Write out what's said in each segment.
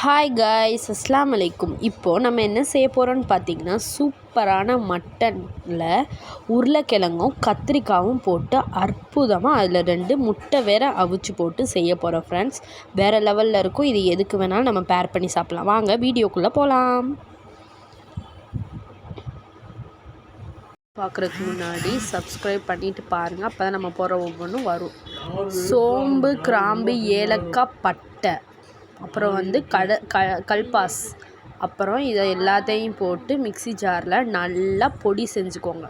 Hi guys அஸ்லாம் அலைக்கும் இப்போது நம்ம என்ன செய்ய போகிறோன்னு பார்த்தீங்கன்னா சூப்பரான மட்டனில் உருளைக்கிழங்கும் கத்திரிக்காயும் போட்டு அற்புதமாக அதில் ரெண்டு முட்டை வேற அவிச்சு போட்டு செய்ய போகிறோம் ஃப்ரெண்ட்ஸ் வேறு லெவலில் இருக்கும். இது எதுக்கு வேணாலும் நம்ம பேர் பண்ணி சாப்பிட்லாம். வாங்க வீடியோக்குள்ளே போகலாம் பார்க்குறதுக்கு முன்னாடி சப்ஸ்கிரைப் பண்ணிவிட்டு பாருங்கள் அப்போ தான் நம்ம போகிற ஒவ்வொன்றும் வரும். சோம்பு கிராம்பு ஏலக்காய் பட்டை. அப்புறம் வந்து கட க கல்பாஸ். அப்புறம் இதை எல்லாத்தையும் போட்டு மிக்ஸி ஜாரில் நல்லா பொடி செஞ்சுக்கோங்க.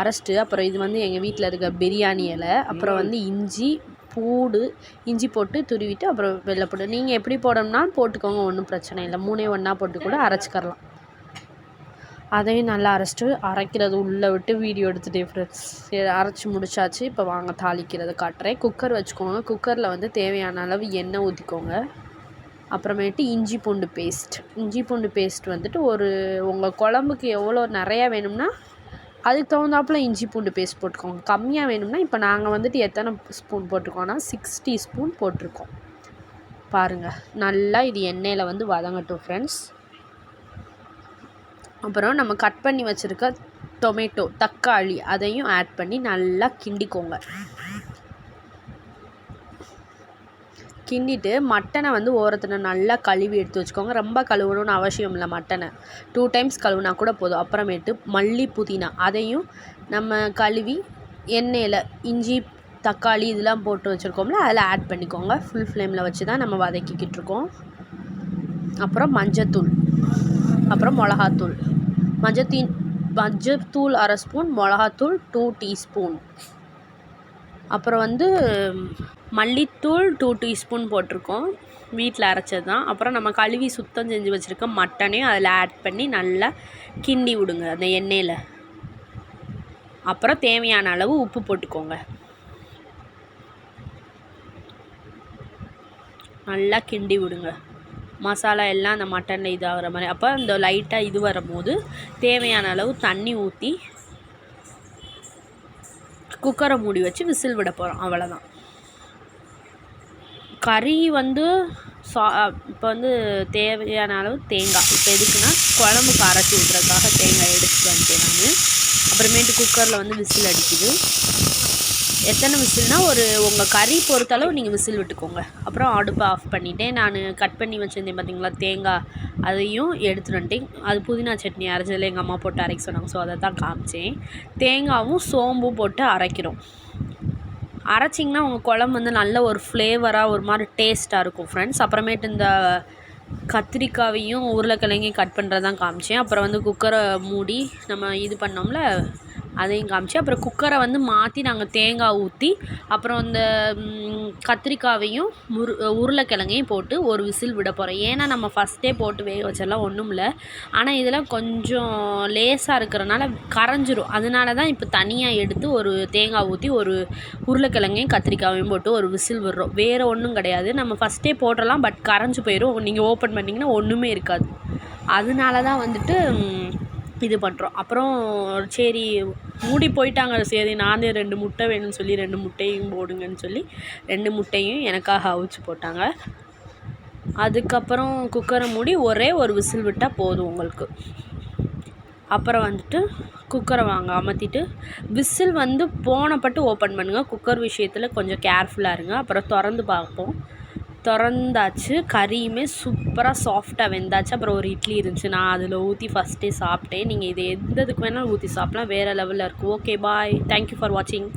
அரைச்சிட்டு அப்புறம் இது வந்து எங்கள் வீட்டில் இருக்க பிரியாணி இலை அப்புறம் வந்து இஞ்சி பூடு இஞ்சி போட்டு துருவிட்டு அப்புறம் வெள்ளைப்பூடு நீங்கள் எப்படி போடணும்னா போட்டுக்கோங்க ஒன்றும் பிரச்சனை இல்லை. மூணே ஒன்றா போட்டு கூட அரைச்சிக்கரலாம் அதையும் நல்லா அரைச்சிட்டு அரைக்கிறது உள்ளே விட்டு வீடியோ எடுத்துகிட்டே ஃப்ரெண்ட்ஸ் அரைச்சி முடிச்சாச்சு. இப்போ வாங்க தாளிக்கிறதை காட்டுறேன். குக்கர் வச்சுக்கோங்க. குக்கரில் வந்து தேவையான அளவு எண்ணெய் ஊற்றிக்கோங்க அப்புறமேட்டு இஞ்சி பூண்டு பேஸ்ட் இஞ்சி பூண்டு பேஸ்ட் வந்துட்டு ஒரு உங்கள் குழம்புக்கு எவ்வளோ நிறையா வேணும்னா அதுக்கு தகுந்தாப்புல இஞ்சி பூண்டு பேஸ்ட் போட்டுக்கோங்க. கம்மியாக வேணும்னா இப்போ நாங்கள் வந்துட்டு எத்தனை ஸ்பூன் போட்டிருக்கோன்னா சிக்ஸ் ஸ்பூன் போட்டிருக்கோம். பாருங்கள் நல்லா இது எண்ணெயில் வந்து வதங்கட்டும் ஃப்ரெண்ட்ஸ் அப்புறம் நம்ம கட் பண்ணி வச்சுருக்க டொமேட்டோ தக்காளி அதையும் ஆட் பண்ணி நல்லா கிண்டிக்கோங்க. கிண்டிட்டு மட்டனை வந்து ஓரத்தில் நல்லா கழுவி எடுத்து வச்சுக்கோங்க. ரொம்ப கழுவணும்னு அவசியம் இல்லை மட்டனை. டூ டைம்ஸ் கழுவுனா கூட போதும். அப்புறமேட்டு மல்லி புதினா அதையும் நம்ம கழுவி எண்ணெயில் இஞ்சி தக்காளி இதெல்லாம் போட்டு வச்சுருக்கோம்ல அதில் ஆட் பண்ணிக்கோங்க. ஃபுல் ஃப்ளேமில் வச்சு தான் நம்ம வதக்கிக்கிட்டு இருக்கோம். அப்புறம் மஞ்சத்தூள். அப்புறம் மிளகாத்தூள். மஞ்சத்தீன் மஞ்சத்தூள் அரை ஸ்பூன் மிளகாத்தூள் டூ டீஸ்பூன் அப்புறம் வந்து மல்லித்தூள் டூ டீஸ்பூன் போட்டிருக்கோம். வீட்டில் அரைச்சது தான் அப்புறம் நம்ம கழுவி சுத்தம் செஞ்சு வச்சுருக்க மட்டனையும் அதில் ஆட் பண்ணி நல்லா கிண்டி விடுங்க அந்த எண்ணெயில். அப்புறம் தேவையான அளவு உப்பு போட்டுக்கோங்க. நல்லா கிண்டி விடுங்க. மசாலா எல்லாம் அந்த மட்டனில் இதாகிற மாதிரி. அப்போ இந்த லைட்டாக இது வரும்போது தேவையான அளவு தண்ணி ஊற்றி குக்கரை மூடி வச்சு விசில் விட போகிறோம் அவ்வளோதான் கறி வந்து சா இப்போ வந்து தேவையான அளவு தேங்காய். இப்போ எதுக்குன்னா குழம்புக்கு அரைச்சி விட்றதுக்காக தேங்காய் எடுத்துட்டு வந்துட்டேன் நான். அப்புறமேட்டு குக்கரில் வந்து விசில் அடிக்குது. எத்தனை விசில்னால் ஒரு உங்கள் கறி பொறுத்தளவு நீங்கள் விசில் விட்டுக்கோங்க. அப்புறம் அடுப்பை ஆஃப் பண்ணிவிட்டேன் நான் கட் பண்ணி வச்சுருந்தேன் பார்த்தீங்களா தேங்காய். அதையும் எடுத்துகிட்டு வந்துட்டேன். அது புதினா சட்னி அரைச்சதில் எங்கள் அம்மா போட்டு அரைக்க சொன்னாங்க. ஸோ அதை தான் காமிச்சேன். தேங்காவும் சோம்பும் போட்டு அரைக்கிறோம். அரைச்சிங்கன்னா உங்கள் குழம்பு வந்து நல்ல ஒரு ஃப்ளேவராக ஒரு மாதிரி டேஸ்ட்டாக இருக்கும் ஃப்ரெண்ட்ஸ் அப்புறமேட்டு இந்த கத்திரிக்காவையும் உருளைக்கிழங்கையும் கட் பண்ணுறது தான் காமிச்சேன். அப்புறம் வந்து குக்கரை மூடி நம்ம இது பண்ணோம்ல அதையும் காமிச்சு அப்புறம் குக்கரை வந்து மாற்றி நாங்கள் தேங்காய் ஊற்றி அப்புறம் இந்த கத்திரிக்காவையும் முரு உருளைக்கிழங்கையும் போட்டு ஒரு விசில் விட போகிறோம் ஏன்னா நம்ம ஃபஸ்ட்டே போட்டு வேக வச்சிடலாம் ஒன்றும் இல்லை ஆனால் இதெல்லாம் கொஞ்சம் லேசாக இருக்கிறனால கரைஞ்சிரும். அதனால தான் இப்போ தனியாக எடுத்து ஒரு தேங்காய் ஊற்றி ஒரு உருளைக்கிழங்கையும் கத்திரிக்காவையும் போட்டு ஒரு விசில் விடுறோம். வேறு ஒன்றும் கிடையாது. நம்ம ஃபஸ்ட்டே போட்டுடலாம் பட் கரைஞ்சி போயிடும் நீங்கள் ஓப்பன் பண்ணிங்கன்னா ஒன்றுமே இருக்காது. அதனால தான் வந்துட்டு இது பண்ணுறோம் அப்புறம் சரி மூடி போயிட்டாங்க சரி நானே ரெண்டு முட்டை வேணும்னு சொல்லி ரெண்டு முட்டையும் போடுங்கன்னு சொல்லி ரெண்டு முட்டையும் எனக்காக அவிச்சு போட்டாங்க. அதுக்கப்புறம் குக்கரை மூடி ஒரே ஒரு விசில் விட்டால் போதும் உங்களுக்கு. அப்புறம் வந்துட்டு குக்கரை வாங்க அமர்த்திட்டு விசில் வந்து போனப்பட்டு ஓப்பன் பண்ணுங்கள் குக்கர் விஷயத்தில் கொஞ்சம் கேர்ஃபுல்லாக இருங்க. அப்புறம் திறந்து பார்ப்போம். திறந்தாச்சு. கறியுமே சூப்பராக சாஃப்டாக வெந்தாச்சு. அப்புறம் ஒரு இட்லி இருந்துச்சு. நான் அதில் ஊற்றி ஃபஸ்ட்டே சாப்பிட்டேன். நீங்கள் இது எந்த இதுக்கு வேணாலும் ஊற்றி சாப்பிட்லாம். வேறு லெவலில் இருக்கும் ஓகே பாய் தேங்க்யூ ஃபார் வாட்சிங்